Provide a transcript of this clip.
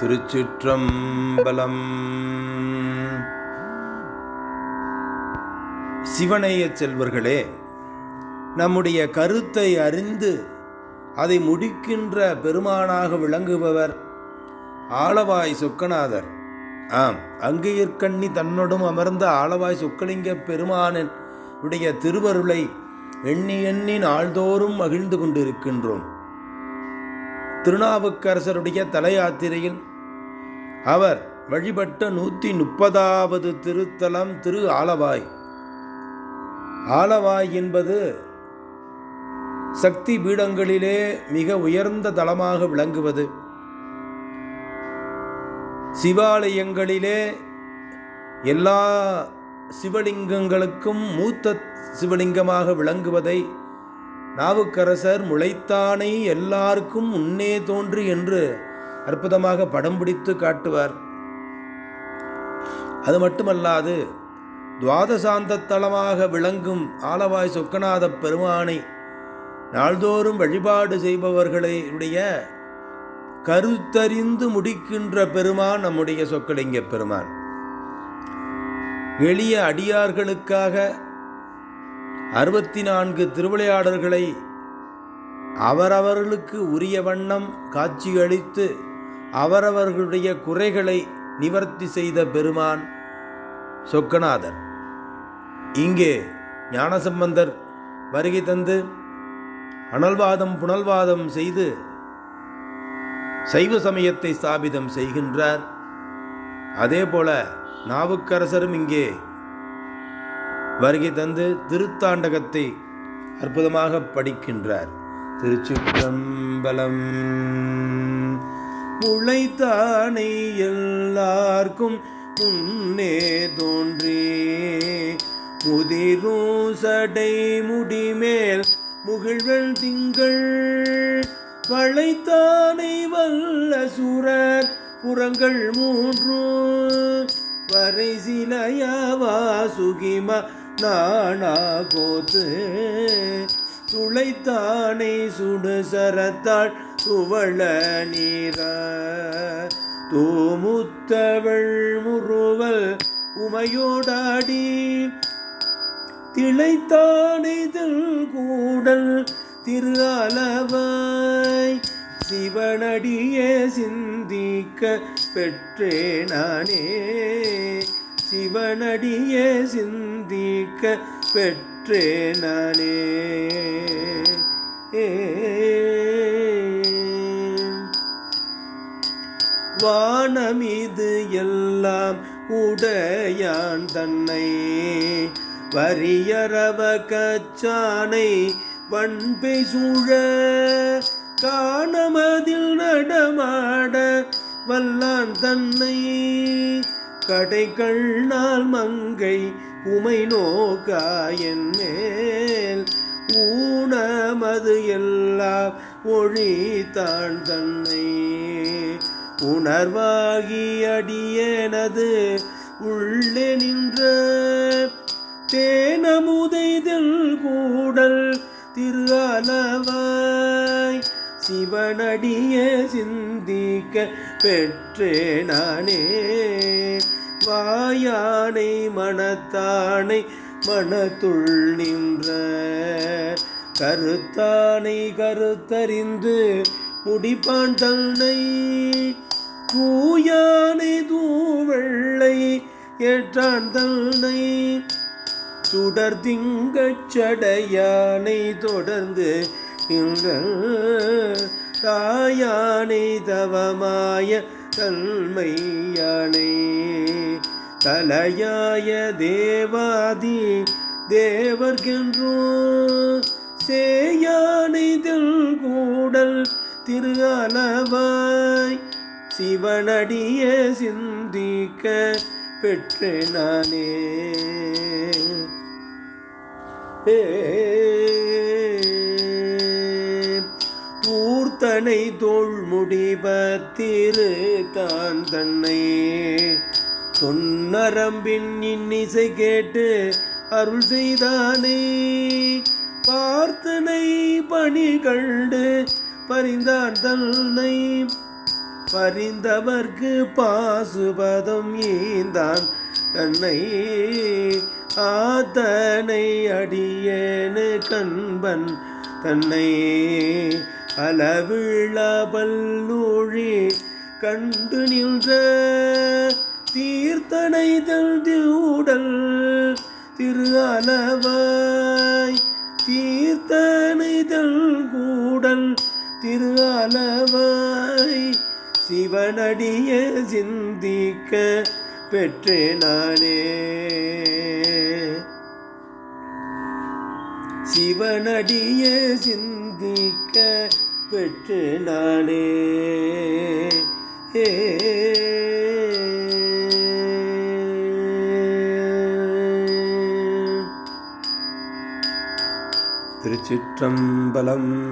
திருச்சிற்றம்பலம். சிவனைய செல்வர்களே நம்முடைய கருத்தை அறிந்து அதை முடிக்கின்ற பெருமானாக விளங்குபவர் ஆளவாய் சொக்கநாதர். ஆம் அங்கேயிற்கண்ணி தன்னோடும் அமர்ந்த ஆளவாய் சொக்கலிங்க பெருமானின் உடைய திருவருளை எண்ணி எண்ணி நாள்தோறும் மகிழ்ந்து கொண்டிருக்கின்றோம். திருநாவுக்கரசருடைய தலையாத்திரையில் அவர் வழிபட்ட நூற்றி முப்பதாவது திருத்தலம் திரு ஆலவாய். ஆலவாய் என்பது சக்தி பீடங்களிலே மிக உயர்ந்த தலமாக விளங்குவது. சிவாலயங்களிலே எல்லா சிவலிங்கங்களுக்கும் மூத்த சிவலிங்கமாக விளங்குவதை நாவுக்கரசர் முளைத்தானை எல்லாருக்கும் முன்னே தோன்றி என்று அற்புதமாக படம் பிடித்து காட்டுவார். அது மட்டுமல்லாது துவாதசாந்த தலமாக விளங்கும் ஆலவாய் சொக்கநாத பெருமானை நாள்தோறும் வழிபாடு செய்பவர்களுடைய கருத்தறிந்து முடிக்கின்ற பெருமான் நம்முடைய சொக்கலிங்க பெருமான். எளிய அடியார்களுக்காக அறுபத்தி நான்கு திருவிளையாடல்களை அவரவர்களுக்கு உரிய வண்ணம் காட்சியளித்து அவரவர்களுடைய குறைகளை நிவர்த்தி செய்த பெருமான் சொக்கநாதர். இங்கே ஞானசம்பந்தர் வருகை தந்து அனல்வாதம் புனல்வாதம் செய்து சைவ சமயத்தை ஸ்தாபிதம் செய்கின்றார். அதேபோல நாவுக்கரசரும் இங்கே வருகை தந்து திருத்தாண்டகத்தை அற்புதமாக படிக்கின்றார். திருச்சிற்றம்பலம். முளைத்தானை எல்லார்க்கும் முன்னே தோன்றி. முதிரும் சடை முடிமேல் முகிழ்வெள் திங்கள். வளைத்தானை வல்ல சுரர் புறங்கள் மூன்று. வரை சிலையவா சுகிமா நாணாகோத்து. துளைத்தானை சுடு சரத்தாள் துவள நீர. தூமுத்தவள் முருவல் உமையோடாடி. திளைத்தானைதல் கூடல் திரு அளவாய் சிவனடியே சிந்திக்க பெற்றே நானே. சிவனடியே சிந்திக்க பெற்றே நானே ஏ வானமிது எல்லாம் உடையான் தன்னை. வரியரவ கச்சானை வன்பை சூழ காணமதில் நடமாட வல்லான் தன்னை. கடை கண்ணால் மங்கை உமை நோக்காயன் மேல். ஊனமது எல்லாம் ஒழித்தான் தன்னை. உணர்வாகி அடியேனது உள்ளே நின் பெற்றே நானே வாயானை மனத்தானை மனத்துள் நின்ற கருத்தானை கருத்தறிந்து முடிப்பான் தன்னை தூயானை தூவெள்ளை ஏற்றான் தன்னை சுடர் திங்கச் சடையானை தொடர்ந்து நின்ற தாயானை தவமாய தன்மையானை தலையாய தேவாதி தேவர்கென்றோ சேயானைதில் கூடல் திரு அளவாய் சிவனடிய சிந்திக்க பெற்றே நானே. ஊர்த்தனை தோல் முடிபத்திரு தான் தன்னை. சொன்னரம்பின் இன்னிசை கேட்டு அருள் செய்தானே. பார்த்தனை பணி கண்டு பரிந்தான் தன்னை. பரிந்தவர்க்கு பாசுபதம் ஈந்தான் தன்னை. ஆத்தனை அடியேனு கண்பன் தன்னை. அளவிழபல்லூழி கண்டு நின்ற தீர்த்தனை தூடல் திரு அளவாய் தீர்த்தனை கூடல் திரு அளவாய் சிவனடிய சிந்திக்க பெற்றே நானே. சிவனடிய சிந்திக்க பெற்று நானே. ஏ. திருச்சிற்றம்பலம்.